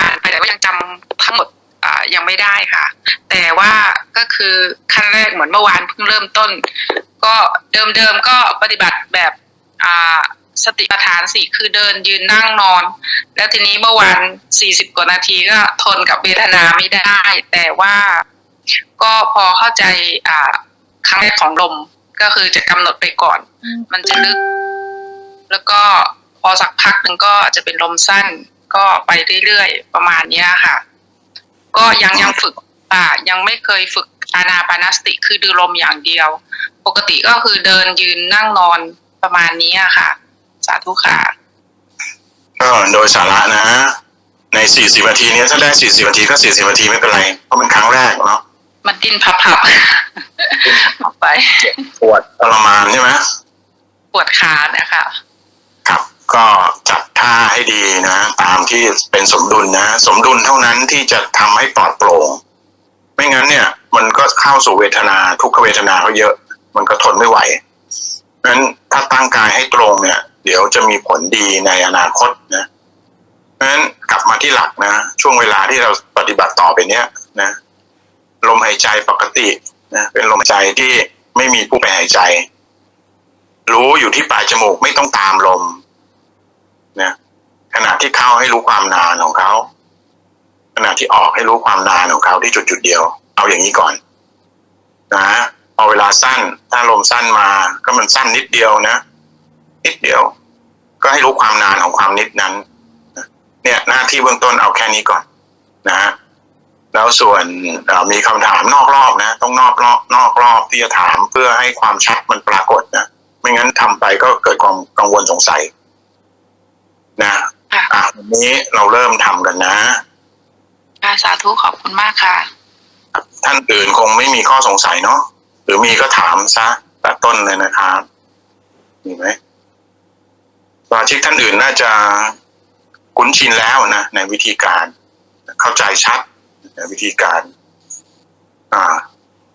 อ่านไปแต่ว่ายังจำทั้งหมดอ่ายังไม่ได้ค่ะ แต่ว่าก็คือขั้นแรกเหมือนเมื่อวานเพิ่งเริ่มต้น ก็เดิมๆก็ปฏิบัติแบบอ่าสติปัฏฐานสี่คือเดินยืนนั่งนอน แล้วทีนี้เมื่อวานสี่สิบกว่านาทีก็ทนกับเวทนาไม่ได้ แต่ว่าก็พอเข้าใจอ่าครั้งแรกของลมก็คือจะกำหนดไปก่อน มันจะลึก แล้วก็พอสักพักหนึ่งก็จะเป็นลมสั้น ก็ไปเรื่อยๆ ประมาณเนี้ยค่ะ ก็ยังยังฝึกอ่ายังไม่เคยฝึกอานาปานสติคือดูลมอย่างเดียว ปกติก็คือเดินยืนนั่งนอนประมาณนี้ค่ะ สาธุค่ะก็โดยสาระนะ ใน40นาทีเนี้ยถ้าได้40นาทีก็40นาทีไม่เป็นไรเพราะมันครั้งแรกเนาะมันดิ้นพับๆออกไปปวดทรมานใช่ไหมปวดขานะคะครับก็จัดท่าให้ดีนะตาม ที่เป็นสมดุลนะ สมดุลเท่านั้นที่จะทำให้ปลอดโปร่งไม่งั้นเนี่ย มันก็เข้าสู่เวทนาทุกขเวทนาเขาเยอะ มันก็ทนไม่ไหวงั้นถ้าตั้งกายให้ตรงเนี่ย เดี๋ยวจะมีผลดีในอนาคตนะเพราะฉะนั้นกลับมาที่หลักนะ ช่วงเวลาที่เราปฏิบัติต่อไปเนี้ยนะลมหายใจปกตินะเป็นลมหายใจที่ไม่มีผู้ไปหายใจ รู้อยู่ที่ปลายจมูกไม่ต้องตามลมนะ ขณะที่เข้าให้รู้ความนานของเขาขณะที่ออกให้รู้ความนานของเขาที่จุดจุดเดียว เอาอย่างนี้ก่อน นะพอเวลาสั้น ถ้าลมสั้นมาก็มันสั้นนิดเดียวนะนิดเดียว ก็ให้รู้ความนานของความนิดนั้นเนี่ยหน้าที่เบื้องต้นเอาแค่นี้ก่อน นะฮะแล้วส่วนมีคำถามนอกรอบนะ ต้องนอกรอบนอกรอบที่จะถามเพื่อให้ความชัดมันปรากฏนะไม่งั้นทำไปก็เกิดความกังวลสงสัย วันนี้เราเริ่มทำกันนะค่ะสาธุขอบคุณมากค่ะ ท่านอื่นคงไม่มีข้อสงสัยเนาะหรือมีก็ถามซะแต่ต้นเลยนะครับมีไหมสมาชิกท่านอื่นน่าจะคุ้นชินแล้วนะ ในวิธีการ เข้าใจชัดในวิธีการ อ่า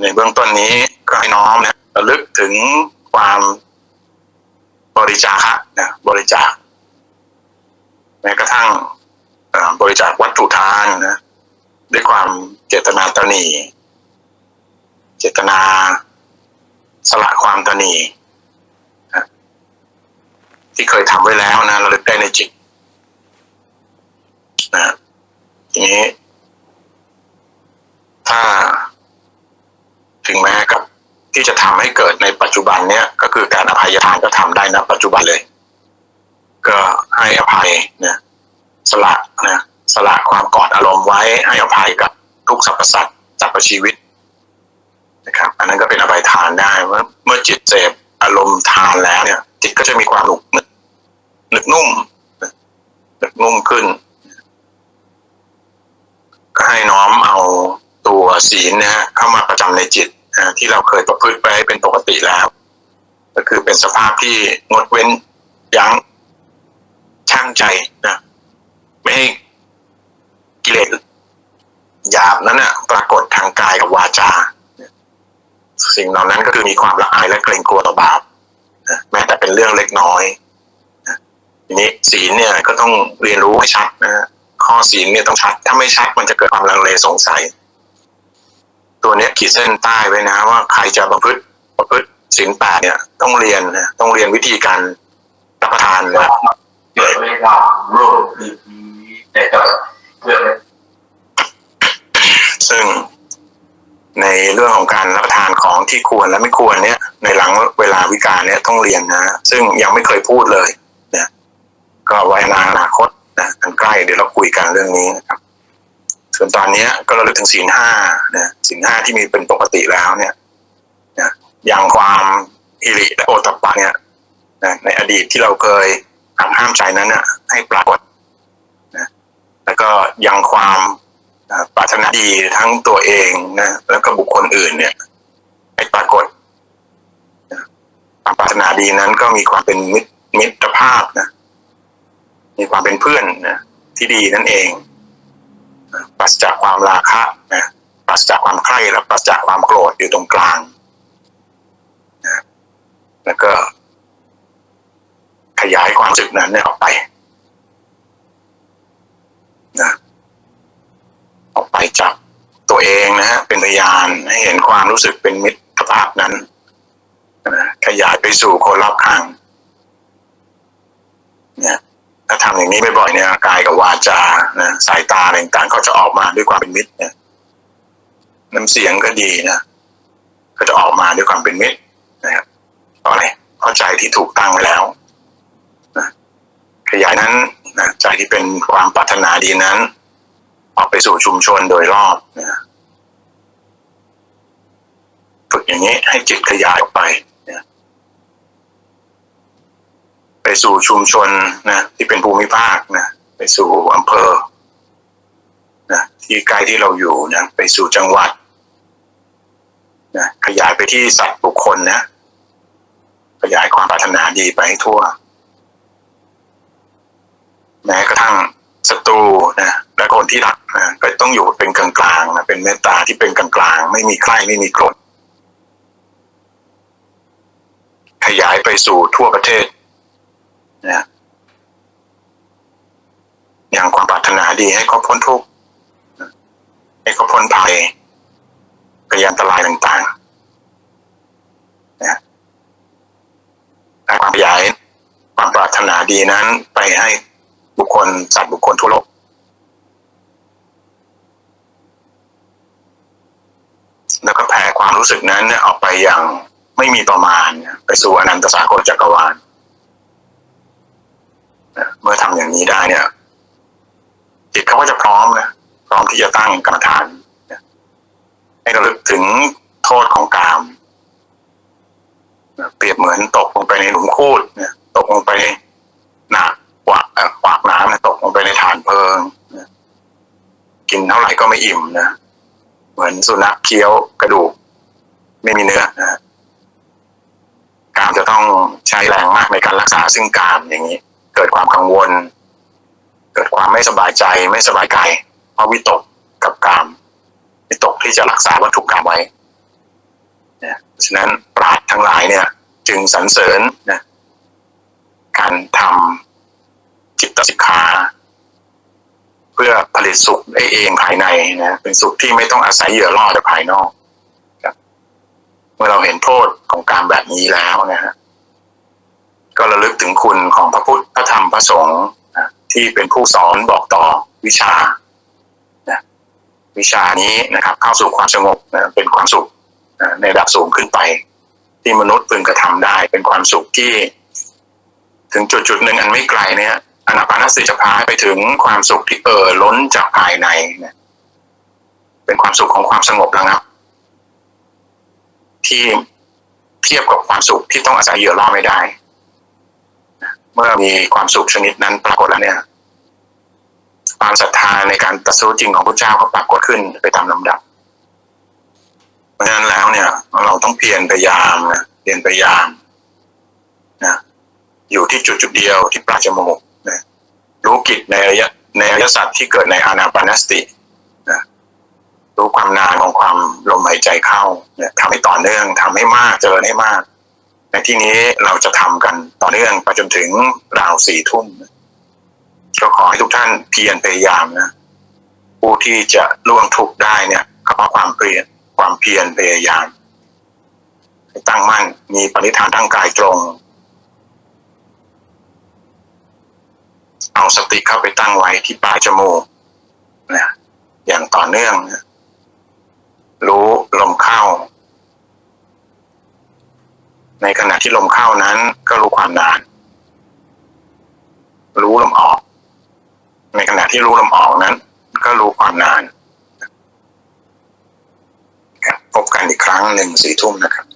ในเบื้องต้นนี้ก็ให้น้อมนะระลึกถึงความบริจาคะนะบริจาค แม้กระทั่งบริจาควัตถุทานนะด้วยความเจตนาตนี เจตนาสละความตนีที่เคยทำไว้แล้วนะระลึกได้ในจิตนะทีนี้ ถ้าถึงแม้กับที่จะทำให้เกิดในปัจจุบันเนี้ยก็คือการอภัยทานก็ทำได้นะปัจจุบันเลย ก็ให้อภัยนะสละนะสละความกอดอารมณ์ไว้ให้อภัยกับทุกสรรพสัตว์สรรพชีวิตนะครับ อันนั้นก็เป็นอภัยทานได้เมื่อเมื่อจิตเสพอารมณ์ทานแล้วเนี่ย จิตก็จะมีความหนุกนึกนึกนุ่มนะนึกนุ่มขึ้น ก็ให้น้อมเอาตัวศีลนะฮะเข้ามาประจำในจิตนะที่เราเคยประพฤติไปเป็นปกติแล้ว ก็คือเป็นสภาพที่งดเว้นยั้ง ช่างใจนะไม่ให้กิเลสหยาบนั้นนะปรากฏทางกายกับวาจา สิ่งเหล่านั้นก็คือมีความละอายและเกรงกลัวต่อบาปแม้แต่เป็นเรื่องเล็กน้อยนะทีนี้ศีลเนี่ยก็ต้องเรียนรู้ให้ชัดนะฮะข้อศีลเนี่ยต้องชัด ถ้าไม่ชัดมันจะเกิดความลังเลสงสัย ตัวเนี้ยขีดเส้นใต้ไว้นะ ว่าใครจะประพฤติประพฤติศีลแปดเนี่ย ต้องเรียนนะต้องเรียนวิธีการรับประทานนะ เกิดไม่ได้โรคดีแต่ก็เกิดซึ่งในเรื่องของการรับประทานของที่ควรและไม่ควรเนี่ย ในหลังเวลาวิกาเนี่ยต้องเรียนนะ ซึ่งยังไม่เคยพูดเลยนะก็ไว้ในอนาคตนะอันใกล้เดี๋ยวเราคุยกันเรื่องนี้นะครับ ส่วนตอนนี้ก็ระลึกถึงศีลห้านะศีลห้าที่มีเป็นปกติแล้วเนี่ยนะอย่างความอิริและโอตตปปะเนี่ยนะในอดีตที่เราเคย หักห้ามใจนั้นน่ะ ให้ปรากฏนะแล้วก็ยังความปรารถนาดีทั้งตัวเองนะแล้วก็บุคคลอื่น เนี่ย ให้ปรากฏนะความปรารถนาดีนั้นก็มีความเป็นมิตรมิตรภาพนะมีความเป็นเพื่อนนะที่ดีนั่นเองปราศจากความราคะนะปราศจากความใคร่และปราศจากความโกรธอยู่ตรงกลางนะแล้วก็ ขยายความรู้สึกนั้นเนี่ยออกไปนะออกไปจากตัวเองนะฮะเป็นพยานให้เห็นความรู้สึกเป็นมิตรภาพนั้นนะขยายไปสู่คนรอบข้างเนี่ยถ้าทำอย่างนี้บ่อยๆเนี่ยกายกับวาจานะสายตาต่างๆเขาจะออกมาด้วยความเป็นมิตรเนี่ยน้ำเสียงก็ดีนะก็จะออกมาด้วยความเป็นมิตรนะครับอะไรเข้าใจที่ถูกตั้งไว้แล้ว ขยายนั้นนะใจที่เป็นความปรารถนาดีนั้น ออกไปสู่ชุมชนโดยรอบนะฝึกอย่างนี้ให้จิตขยายออกไปนะไปสู่ชุมชนนะที่เป็นภูมิภาคนะไปสู่อำเภอนะที่ใกล้ที่เราอยู่นะไปสู่จังหวัดนะขยายไปที่สัตว์บุคคลนะขยายความปรารถนาดีไปให้ทั่ว แม้กระทั่งศัตรูนะและคนที่รักนะก็ ต้องอยู่เป็นกลางๆนะเป็นเมตตาที่เป็นกลางๆ ไม่มีใครไม่มีกรธขยายไปสู่ทั่วประเทศนะอย่างความปรารถนาดีให้เขาพ้นทุกข์ให้เขาพ้นภัยพยานตรายต่างๆนะและความขยายความปรารถนาดีนั้นไปให้บุคคลสัตว์บุคคลทั่วโลก แล้วก็แผ่ความ รู้สึกนั้นเนี่ยออกไปอย่างไม่มีประมาณ ไปสู่อนันตสากลจักรวาลเมื่อทำอย่างนี้ได้เนี่ยจิตเขาก็จะพร้อมนะพร้อมที่จะตั้งกรรมฐานให้ระลึกถึงโทษของกามเปรียบเหมือนตกลงไปในหลุมคูดนะตกลงไปหนักขวากเอ่อขวากน้ำนะตกลงไปในฐานเพลิงนะกินเท่าไหร่ก็ไม่อิ่มนะ เหมือนสุนัขเคี้ยวกระดูก ไม่มีเนื้อกามจะต้องใช้แรงมากในการรักษาซึ่งกามอย่างนี้ เกิดความกังวล เกิดความไม่สบายใจไม่สบายกายเพราะวิตกกับกามวิตกที่จะรักษาวัตถุกรรมไว้นะเพราะฉะนั้นปราดทั้งหลายเนี่ย จึงสรรเสริญนะการทำจิตสิกขาเพื่อผลิตสุขได้เองภายในนะเป็นสุขที่ไม่ต้องอาศัยเหยื่อล่อจากภายนอก มื่อเราเห็นโทษของการแบบนี้แล้วนะฮะก็ระลึกถึงคุณของพระพุทธพระธรรมพระสงฆ์ที่เป็นผู้สอนบอกต่อวิชาวิชานี้นะครับ เข้าสู่ความสงบนะเป็นความสุขในระดับสูงขึ้นไป ที่มนุษย์พึงกระทำได้ เป็นความสุขที่ ถึงจุดจุดๆหนึ่งอันไม่ไกลเนี่ยอนาปานสติจะพาไปถึงความสุขที่เอ่อล้นจากภายในเนี่ยเป็นความสุขของความสงบระงับ ที่เทียบกับความสุขที่ต้องอาศัยเหยื่อล่อไม่ได้ เมื่อมีความสุขชนิดนั้นปรากฏแล้วเนี่ย ความศรัทธาในการตรัดสู้จริงของพระเจ้าก็ปรากฏขึ้นไปตามลำดับ เพราะฉะนั้นแล้วเนี่ย เราต้องเพียรพยายามนะเพียรพยายามนะอยู่ที่จุดจุดเดียวที่ปลายจมูกนะรู้กิจในระยะในระยะสัตว์ที่เกิดในอานาปานสติ รู้ความนานของความลมหายใจเข้าเนี่ยทำให้ต่อเนื่องทำให้มากเจริญให้มาก ในที่นี้เราจะทำกันต่อเนื่องไปจนถึงราวสี่ทุ่มก็ขอให้ทุกท่านเพียรพยายามนะผู้ที่จะล่วงทุกได้เนี่ยก็เพราะความเพียรความเพียรพยายามตั้งมั่นมีปณิธานทั้งกายตรง เอาสติเข้าไปตั้งไว้ที่ปลายจมูกนะอย่างต่อเนื่องนะ เข้า ในขณะที่ลมเข้านั้น ก็รู้ความนาน รู้ลมออก ในขณะที่รู้ลมออกนั้น ก็รู้ความนานพบกันอีกครั้งหนึ่งสี่ทุ่มนะครับ